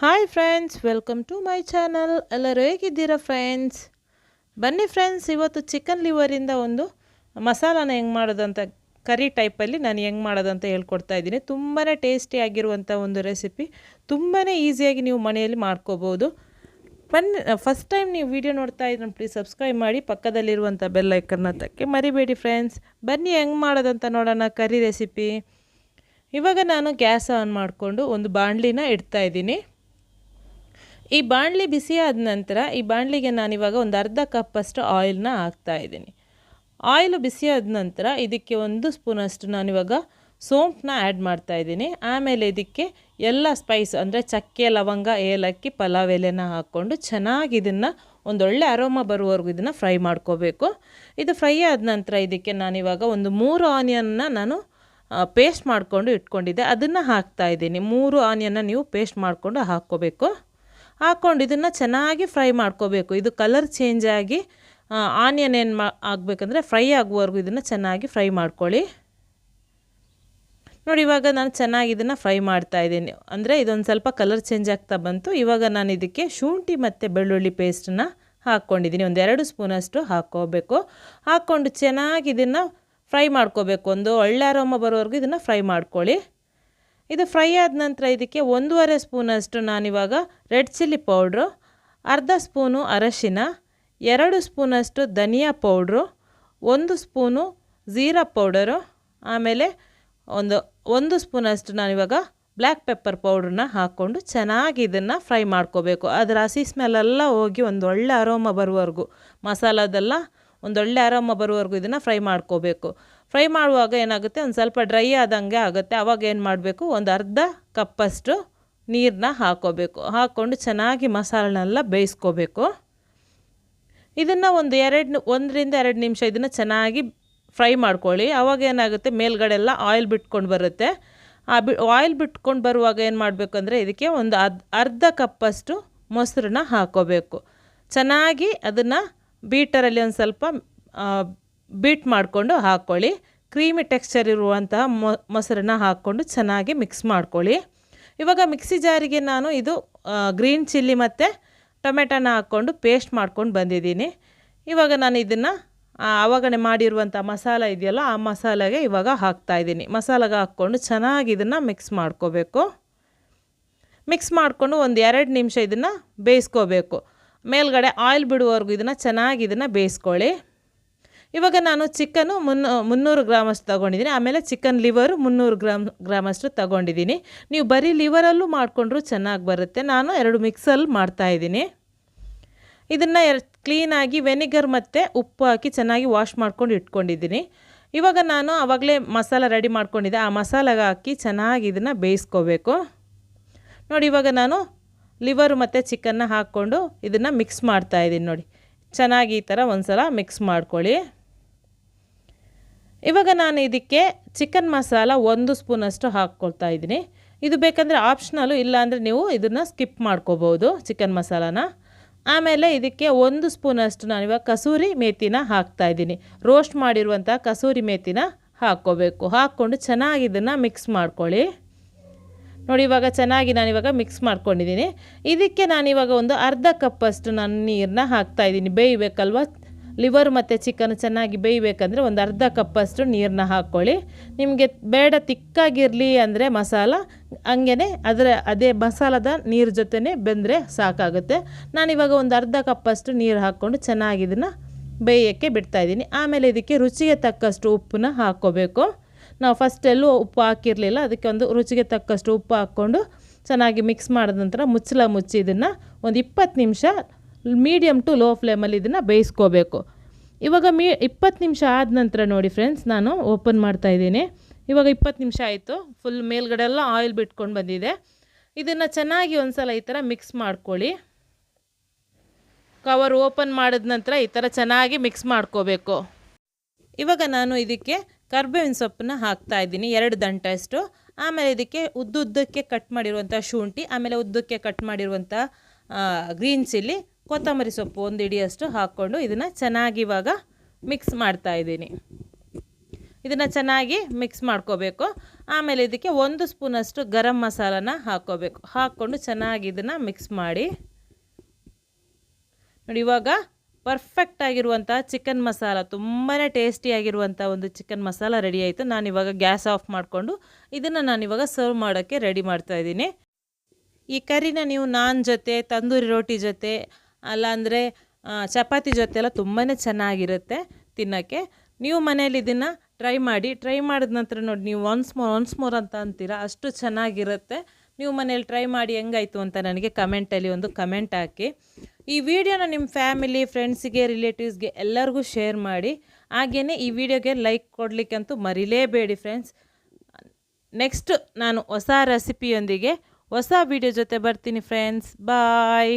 Hi friends welcome to my channel ಎಲ್ಲರೂ ಹೇಗಿದ್ದೀರಾ friends ಬನ್ನಿ ಫ್ರೆಂಡ್ಸ್ ಇವತ್ತು ಚಿಕನ್ ಲಿವರಿಂದ ಒಂದು ಮಸಾಲಾನ ಹೆಂಗೆ ಮಾಡೋದಂತ ಕರಿ ಟೈಪಲ್ಲಿ ನಾನು ಹೆಂಗೆ ಮಾಡೋದಂತ ಹೇಳ್ಕೊಡ್ತಾ ಇದ್ದೀನಿ. ತುಂಬಾ ಟೇಸ್ಟಿಯಾಗಿರುವಂಥ ಒಂದು ರೆಸಿಪಿ ತುಂಬಾ ಈಸಿಯಾಗಿ ನೀವು ಮನೆಯಲ್ಲಿ ಮಾಡ್ಕೋಬೋದು. ಬನ್ನಿ ಫಸ್ಟ್ ಟೈಮ್ ನೀವು ವಿಡಿಯೋ ನೋಡ್ತಾ ಇದ್ರೆ ಪ್ಲೀಸ್ ಸಬ್ಸ್ಕ್ರೈಬ್ ಮಾಡಿ ಪಕ್ಕದಲ್ಲಿರುವಂಥ ಬೆಲ್ಲೈಕನ್ನ ತಕ್ಕೆ ಮರಿಬೇಡಿ ಫ್ರೆಂಡ್ಸ್ ಬನ್ನಿ ಹೆಂಗೆ ಮಾಡೋದಂತ ನೋಡೋಣ ಕರಿ ರೆಸಿಪಿ ಇವಾಗ ನಾನು ಗ್ಯಾಸ್ ಆನ್ ಮಾಡಿಕೊಂಡು ಒಂದು ಬಾಣಲಿನ ಇಡ್ತಾ ಇದ್ದೀನಿ. ಈ ಬಾಣಲಿ ಬಿಸಿ ಆದ ನಂತರ ಈ ಬಾಣಲಿಗೆ ನಾನಿವಾಗ ಒಂದು ಅರ್ಧ ಕಪ್ಪಷ್ಟು ಆಯಿಲ್ನ ಹಾಕ್ತಾ ಇದ್ದೀನಿ. ಆಯಿಲ್ ಬಿಸಿಯಾದ ನಂತರ ಇದಕ್ಕೆ ಒಂದು ಸ್ಪೂನಷ್ಟು ನಾನಿವಾಗ ಸೋಂಪನ್ನ ಆ್ಯಡ್ ಮಾಡ್ತಾ ಇದ್ದೀನಿ. ಆಮೇಲೆ ಇದಕ್ಕೆ ಎಲ್ಲ ಸ್ಪೈಸ್ ಅಂದರೆ ಚಕ್ಕೆ, ಲವಂಗ, ಏಲಕ್ಕಿ, ಪಲಾವ್ ಎಲೆನ ಹಾಕ್ಕೊಂಡು ಚೆನ್ನಾಗಿ ಇದನ್ನು ಒಂದೊಳ್ಳೆ ಅರೋಮ ಬರುವವರೆಗೂ ಇದನ್ನು ಫ್ರೈ ಮಾಡ್ಕೋಬೇಕು. ಇದು ಫ್ರೈ ಆದ ನಂತರ ಇದಕ್ಕೆ ನಾನಿವಾಗ ಒಂದು ಮೂರು ಆನಿಯನ್ನ ನಾನು ಪೇಸ್ಟ್ ಮಾಡಿಕೊಂಡು ಇಟ್ಕೊಂಡಿದ್ದೆ. ಅದನ್ನು ಹಾಕ್ತಾ ಇದ್ದೀನಿ. ಮೂರು ಆನಿಯನ್ನ ನೀವು ಪೇಸ್ಟ್ ಮಾಡಿಕೊಂಡು ಹಾಕ್ಕೋಬೇಕು. ಹಾಕ್ಕೊಂಡು ಇದನ್ನು ಚೆನ್ನಾಗಿ ಫ್ರೈ ಮಾಡ್ಕೋಬೇಕು. ಇದು ಕಲರ್ ಚೇಂಜ್ ಆಗಿ ಆನಿಯನ್ ಏನು ಮಾ, ಆಗಬೇಕಂದ್ರೆ ಫ್ರೈ ಆಗುವವರೆಗೂ ಇದನ್ನು ಚೆನ್ನಾಗಿ ಫ್ರೈ ಮಾಡ್ಕೊಳ್ಳಿ. ನೋಡಿ, ಇವಾಗ ನಾನು ಚೆನ್ನಾಗಿ ಇದನ್ನು ಫ್ರೈ ಮಾಡ್ತಾ ಇದ್ದೀನಿ. ಅಂದರೆ ಇದೊಂದು ಸ್ವಲ್ಪ ಕಲರ್ ಚೇಂಜ್ ಆಗ್ತಾ ಬಂತು. ಇವಾಗ ನಾನು ಇದಕ್ಕೆ ಶುಂಠಿ ಮತ್ತು ಬೆಳ್ಳುಳ್ಳಿ ಪೇಸ್ಟನ್ನ ಹಾಕ್ಕೊಂಡಿದ್ದೀನಿ. ಒಂದು ಎರಡು ಸ್ಪೂನಷ್ಟು ಹಾಕ್ಕೋಬೇಕು. ಹಾಕ್ಕೊಂಡು ಚೆನ್ನಾಗಿ ಇದನ್ನು ಫ್ರೈ ಮಾಡ್ಕೋಬೇಕು. ಒಂದು ಒಳ್ಳೆ ಅರೋಮ ಬರೋವರೆಗೂ ಇದನ್ನು ಫ್ರೈ ಮಾಡ್ಕೊಳ್ಳಿ. ಇದು ಫ್ರೈ ಆದ ನಂತರ ಇದಕ್ಕೆ ಒಂದೂವರೆ ಸ್ಪೂನಷ್ಟು ನಾನಿವಾಗ ರೆಡ್ ಚಿಲ್ಲಿ ಪೌಡ್ರು, ಅರ್ಧ ಸ್ಪೂನು ಅರಶಿನ, ಎರಡು ಸ್ಪೂನಷ್ಟು ಧನಿಯಾ ಪೌಡ್ರು, ಒಂದು ಸ್ಪೂನು ಜೀರಾ ಪೌಡರು, ಆಮೇಲೆ ಒಂದು ಒಂದು ಸ್ಪೂನಷ್ಟು ನಾನಿವಾಗ ಬ್ಲ್ಯಾಕ್ ಪೆಪ್ಪರ್ ಪೌಡ್ರನ್ನ ಹಾಕ್ಕೊಂಡು ಚೆನ್ನಾಗಿ ಇದನ್ನು ಫ್ರೈ ಮಾಡ್ಕೋಬೇಕು. ಅದರ ಹಸಿ ಸ್ಮೆಲ್ಲೆಲ್ಲ ಹೋಗಿ ಒಂದು ಒಳ್ಳೆ ಅರೋಮ ಬರುವವರೆಗೂ ಮಸಾಲದೆಲ್ಲ ಒಂದೊಳ್ಳೆ ಅರೋಮ ಬರುವವರೆಗೂ ಇದನ್ನು ಫ್ರೈ ಮಾಡ್ಕೋಬೇಕು. ಫ್ರೈ ಮಾಡುವಾಗ ಏನಾಗುತ್ತೆ? ಒಂದು ಸ್ವಲ್ಪ ಡ್ರೈ ಆದಂಗೆ ಆಗುತ್ತೆ. ಆವಾಗ ಏನು ಮಾಡಬೇಕು? ಒಂದು ಅರ್ಧ ಕಪ್ಪಷ್ಟು ನೀರನ್ನ ಹಾಕೋಬೇಕು. ಹಾಕ್ಕೊಂಡು ಚೆನ್ನಾಗಿ ಮಸಾಲೆನೆಲ್ಲ ಬೇಯಿಸ್ಕೋಬೇಕು. ಇದನ್ನು ಒಂದು ಎರಡು ಒಂದರಿಂದ ಎರಡು ನಿಮಿಷ ಇದನ್ನು ಚೆನ್ನಾಗಿ ಫ್ರೈ ಮಾಡ್ಕೊಳ್ಳಿ. ಆವಾಗ ಏನಾಗುತ್ತೆ? ಮೇಲ್ಗಡೆ ಎಲ್ಲ ಆಯಿಲ್ ಬಿಟ್ಕೊಂಡು ಬರುತ್ತೆ. ಆ ಬಿ ಆಯಿಲ್ ಬಿಟ್ಕೊಂಡು ಬರುವಾಗ ಏನು ಮಾಡಬೇಕು ಅಂದರೆ ಇದಕ್ಕೆ ಒಂದು ಅರ್ಧ ಅರ್ಧ ಕಪ್ಪಷ್ಟು ಮೊಸರನ್ನ ಹಾಕೋಬೇಕು. ಚೆನ್ನಾಗಿ ಅದನ್ನು ಬೀಟರಲ್ಲಿ ಒಂದು ಸ್ವಲ್ಪ ಬೀಟ್ ಮಾಡಿಕೊಂಡು ಹಾಕ್ಕೊಳ್ಳಿ ಕ್ರೀಮಿ ಟೆಕ್ಸ್ಚರ್ ಇರುವಂತಹ ಮೊಸರನ್ನ ಹಾಕ್ಕೊಂಡು ಚೆನ್ನಾಗಿ ಮಿಕ್ಸ್ ಮಾಡ್ಕೊಳ್ಳಿ. ಇವಾಗ ಮಿಕ್ಸಿ ಜಾರಿಗೆ ನಾನು ಇದು ಗ್ರೀನ್ ಚಿಲ್ಲಿ ಮತ್ತು ಟೊಮೆಟೊನ ಹಾಕ್ಕೊಂಡು ಪೇಸ್ಟ್ ಮಾಡ್ಕೊಂಡು ಬಂದಿದ್ದೀನಿ. ಇವಾಗ ನಾನು ಇದನ್ನು ಅವಾಗಣೆ ಮಾಡಿರುವಂಥ ಮಸಾಲ ಇದೆಯಲ್ಲ, ಆ ಮಸಾಲೆಗೆ ಇವಾಗ ಹಾಕ್ತಾಯಿದ್ದೀನಿ ಮಸಾಲೆಗೆ ಹಾಕ್ಕೊಂಡು ಚೆನ್ನಾಗಿ ಇದನ್ನು ಮಿಕ್ಸ್ ಮಾಡ್ಕೋಬೇಕು. ಮಿಕ್ಸ್ ಮಾಡಿಕೊಂಡು ಒಂದು ಎರಡು ನಿಮಿಷ ಇದನ್ನು ಬೇಯಿಸ್ಕೋಬೇಕು. ಮೇಲ್ಗಡೆ ಆಯಿಲ್ ಬಿಡುವವರೆಗೂ ಇದನ್ನು ಚೆನ್ನಾಗಿ ಇದನ್ನು ಬೇಯಿಸ್ಕೊಳ್ಳಿ. ಇವಾಗ ನಾನು ಚಿಕನ್ನು ಮುನ್ನ, ಮುನ್ನೂರು ಗ್ರಾಮಷ್ಟು ತೊಗೊಂಡಿದ್ದೀನಿ. ಆಮೇಲೆ ಚಿಕನ್ ಲಿವರು ಮುನ್ನೂರು ಗ್ರಾಮ್, ಗ್ರಾಮಷ್ಟು ತೊಗೊಂಡಿದ್ದೀನಿ. ನೀವು ಬರೀ ಲಿವರಲ್ಲೂ ಮಾಡಿಕೊಂಡ್ರೂ ಚೆನ್ನಾಗಿ ಬರುತ್ತೆ. ನಾನು ಎರಡು ಮಿಕ್ಸಲ್ಲಿ ಮಾಡ್ತಾಯಿದ್ದೀನಿ ಇದನ್ನು ಎರ್, ಕ್ಲೀನಾಗಿ ವೆನಿಗರ್ ಮತ್ತು ಉಪ್ಪು ಹಾಕಿ ಚೆನ್ನಾಗಿ ವಾಶ್ ಮಾಡ್ಕೊಂಡು ಇಟ್ಕೊಂಡಿದ್ದೀನಿ. ಇವಾಗ ನಾನು ಆವಾಗಲೇ ಮಸಾಲ ರೆಡಿ ಮಾಡ್ಕೊಂಡಿದ್ದೆ. ಆ ಮಸಾಲೆಗೆ ಹಾಕಿ ಚೆನ್ನಾಗಿ ಇದನ್ನು ಬೇಯಿಸ್ಕೋಬೇಕು. ನೋಡಿ, ಇವಾಗ ನಾನು ಲಿವರು ಮತ್ತು ಚಿಕನ್ನ ಹಾಕ್ಕೊಂಡು ಇದನ್ನು ಮಿಕ್ಸ್ ಮಾಡ್ತಾಯಿದ್ದೀನಿ ನೋಡಿ. ಚೆನ್ನಾಗಿ ಈ ಥರ ಒಂದು ಸಲ ಮಿಕ್ಸ್ ಮಾಡ್ಕೊಳ್ಳಿ. ಇವಾಗ ನಾನು ಇದಕ್ಕೆ ಚಿಕನ್ ಮಸಾಲ ಒಂದು ಸ್ಪೂನಷ್ಟು ಹಾಕ್ಕೊಳ್ತಾ ಇದ್ದೀನಿ. ಇದು ಬೇಕಂದರೆ ಆಪ್ಷನಲ್ಲು ಇಲ್ಲಾಂದರೆ ನೀವು ಇದನ್ನು ಸ್ಕಿಪ್ ಮಾಡ್ಕೋಬೋದು ಚಿಕನ್ ಮಸಾಲಾನ. ಆಮೇಲೆ ಇದಕ್ಕೆ ಒಂದು ಸ್ಪೂನಷ್ಟು ನಾನಿವಾಗ ಕಸೂರಿ ಮೇಥಿನ ಹಾಕ್ತಾಯಿದ್ದೀನಿ ರೋಸ್ಟ್ ಮಾಡಿರುವಂಥ ಕಸೂರಿ ಮೇಥಿನ ಹಾಕ್ಕೋಬೇಕು. ಹಾಕ್ಕೊಂಡು ಚೆನ್ನಾಗಿ ಇದನ್ನು ಮಿಕ್ಸ್ ಮಾಡ್ಕೊಳ್ಳಿ. ನೋಡಿ ಇವಾಗ ಚೆನ್ನಾಗಿ ನಾನಿವಾಗ ಮಿಕ್ಸ್ ಮಾಡ್ಕೊಂಡಿದ್ದೀನಿ. ಇದಕ್ಕೆ ನಾನಿವಾಗ ಒಂದು ಅರ್ಧ ಕಪ್ಪಷ್ಟು ನಾನು ನೀರನ್ನ ಹಾಕ್ತಾಯಿದ್ದೀನಿ ಬೇಯಬೇಕಲ್ವ? ಲಿವರ್ ಮತ್ತು ಚಿಕನ್ ಚೆನ್ನಾಗಿ ಬೇಯಬೇಕಂದ್ರೆ ಒಂದು ಅರ್ಧ ಕಪ್ಪಷ್ಟು ನೀರನ್ನ ಹಾಕ್ಕೊಳ್ಳಿ. ನಿಮಗೆ ಬೇಡ ತಿಕ್ಕಾಗಿರಲಿ ಅಂದರೆ ಮಸಾಲ ಹಂಗೆ ಅದರ ಅದೇ ಮಸಾಲದ ನೀರು ಜೊತೆನೇ ಬೆಂದರೆ ಸಾಕಾಗುತ್ತೆ. ನಾನಿವಾಗ ಒಂದು ಅರ್ಧ ಕಪ್ಪಷ್ಟು ನೀರು ಹಾಕ್ಕೊಂಡು ಚೆನ್ನಾಗಿ ಇದನ್ನು ಬೇಯೋಕ್ಕೆ ಬಿಡ್ತಾಯಿದ್ದೀನಿ ಆಮೇಲೆ ಇದಕ್ಕೆ ರುಚಿಗೆ ತಕ್ಕಷ್ಟು ಉಪ್ಪನ್ನ ಹಾಕ್ಕೋಬೇಕು. ನಾವು ಫಸ್ಟೆಲ್ಲೂ ಉಪ್ಪು ಹಾಕಿರಲಿಲ್ಲ, ಅದಕ್ಕೆ ಒಂದು ರುಚಿಗೆ ತಕ್ಕಷ್ಟು ಉಪ್ಪು ಹಾಕ್ಕೊಂಡು ಚೆನ್ನಾಗಿ ಮಿಕ್ಸ್ ಮಾಡಿದ ನಂತರ ಮುಚ್ಚಲ ಮುಚ್ಚಿ ಇದನ್ನು ಒಂದು ಇಪ್ಪತ್ತು ನಿಮಿಷ ಮೀಡಿಯಮ್ ಟು ಲೋ ಫ್ಲೇಮಲ್ಲಿ ಇದನ್ನು ಬೇಯಿಸ್ಕೋಬೇಕು. ಇವಾಗ ಮೀ, ಇಪ್ಪತ್ತು ನಿಮಿಷ ಆದ ನಂತರ ನೋಡಿ ಫ್ರೆಂಡ್ಸ್ ನಾನು ಓಪನ್ ಮಾಡ್ತಾಯಿದ್ದೀನಿ ಇವಾಗ ಇಪ್ಪತ್ತು ನಿಮಿಷ ಆಯಿತು. ಫುಲ್ ಮೇಲ್ಗಡೆ ಎಲ್ಲ ಆಯಿಲ್ ಬಿಟ್ಕೊಂಡು ಬಂದಿದೆ. ಇದನ್ನು ಚೆನ್ನಾಗಿ ಒಂದು ಸಲ ಈ ಥರ ಮಿಕ್ಸ್ ಮಾಡ್ಕೊಳ್ಳಿ. ಕವರ್ ಓಪನ್ ಮಾಡಿದ ನಂತರ ಈ ಥರ ಚೆನ್ನಾಗಿ ಮಿಕ್ಸ್ ಮಾಡ್ಕೋಬೇಕು. ಇವಾಗ ನಾನು ಇದಕ್ಕೆ ಕರ್ಬೇವಿನ ಸೊಪ್ಪನ್ನ ಹಾಕ್ತಾ ಇದ್ದೀನಿ. ಎರಡು ದಂಟಷ್ಟು. ಆಮೇಲೆ ಇದಕ್ಕೆ ಉದ್ದುದ್ದಕ್ಕೆ ಕಟ್ ಮಾಡಿರುವಂಥ ಶುಂಠಿ, ಆಮೇಲೆ ಉದ್ದಕ್ಕೆ ಕಟ್ ಮಾಡಿರುವಂಥ ಗ್ರೀನ್ ಚಿಲ್ಲಿ ಕೊತ್ತಂಬರಿ ಸೊಪ್ಪು ಒಂದು ಇಡಿಯಷ್ಟು ಹಾಕ್ಕೊಂಡು ಇದನ್ನು ಚೆನ್ನಾಗಿ ಇವಾಗ ಮಿಕ್ಸ್ ಮಾಡ್ತಾ ಇದ್ದೀನಿ. ಇದನ್ನು ಚೆನ್ನಾಗಿ ಮಿಕ್ಸ್ ಮಾಡ್ಕೋಬೇಕು. ಆಮೇಲೆ ಇದಕ್ಕೆ ಒಂದು ಸ್ಪೂನಷ್ಟು ಗರಂ ಮಸಾಲನ ಹಾಕ್ಕೋಬೇಕು. ಹಾಕ್ಕೊಂಡು ಚೆನ್ನಾಗಿ ಇದನ್ನು ಮಿಕ್ಸ್ ಮಾಡಿ. ನೋಡಿ ಇವಾಗ ಪರ್ಫೆಕ್ಟ್ ಆಗಿರುವಂಥ ಚಿಕನ್ ಮಸಾಲ ತುಂಬಾ ಟೇಸ್ಟಿಯಾಗಿರುವಂಥ ಒಂದು ಚಿಕನ್ ಮಸಾಲ ರೆಡಿ ಆಯಿತು. ನಾನಿವಾಗ ಗ್ಯಾಸ್ ಆಫ್ ಮಾಡಿಕೊಂಡು ಇದನ್ನು ನಾನಿವಾಗ ಸರ್ವ್ ಮಾಡೋಕ್ಕೆ ರೆಡಿ ಮಾಡ್ತಾಯಿದ್ದೀನಿ ಈ ಕರಿನ ನೀವು ನಾನ್ ಜೊತೆ, ತಂದೂರಿ ರೋಟಿ ಜೊತೆ ಅಲ್ಲಾಂದರೆ ಚಪಾತಿ ಜೊತೆ ಎಲ್ಲ ತುಂಬಾ ಚೆನ್ನಾಗಿರುತ್ತೆ ತಿನ್ನೋಕ್ಕೆ. ನೀವು ಮನೇಲಿ ಇದನ್ನು ಟ್ರೈ ಮಾಡಿ, ಟ್ರೈ ಮಾಡಿದ ನಂತರ ನೋಡಿ, ನೀವು ಒನ್ಸ್ ಮೋರ್ ಒನ್ಸ್ ಮೋರ್ ಅಂತ ಅಂತೀರ, ಅಷ್ಟು ಚೆನ್ನಾಗಿರುತ್ತೆ. ನೀವು ಮನೇಲಿ ಟ್ರೈ ಮಾಡಿ ಹೆಂಗಾಯಿತು ಅಂತ ನನಗೆ ಕಮೆಂಟಲ್ಲಿ ಒಂದು ಕಮೆಂಟ್ ಹಾಕಿ. ಈ ವಿಡಿಯೋನ ನಿಮ್ಮ ಫ್ಯಾಮಿಲಿ ಫ್ರೆಂಡ್ಸಿಗೆ ರಿಲೇಟಿವ್ಸ್ಗೆ ಎಲ್ಲರಿಗೂ ಶೇರ್ ಮಾಡಿ. ಹಾಗೆಯೇ ಈ ವಿಡಿಯೋಗೆ ಲೈಕ್ ಕೊಡಲಿಕ್ಕಂತೂ ಮರಿಲೇಬೇಡಿ ಫ್ರೆಂಡ್ಸ್ ನೆಕ್ಸ್ಟ್ ನಾನು ಹೊಸ ರೆಸಿಪಿಯೊಂದಿಗೆ ಹೊಸ ವಿಡಿಯೋ ಜೊತೆ ಬರ್ತೀನಿ ಫ್ರೆಂಡ್ಸ್ ಬಾಯ್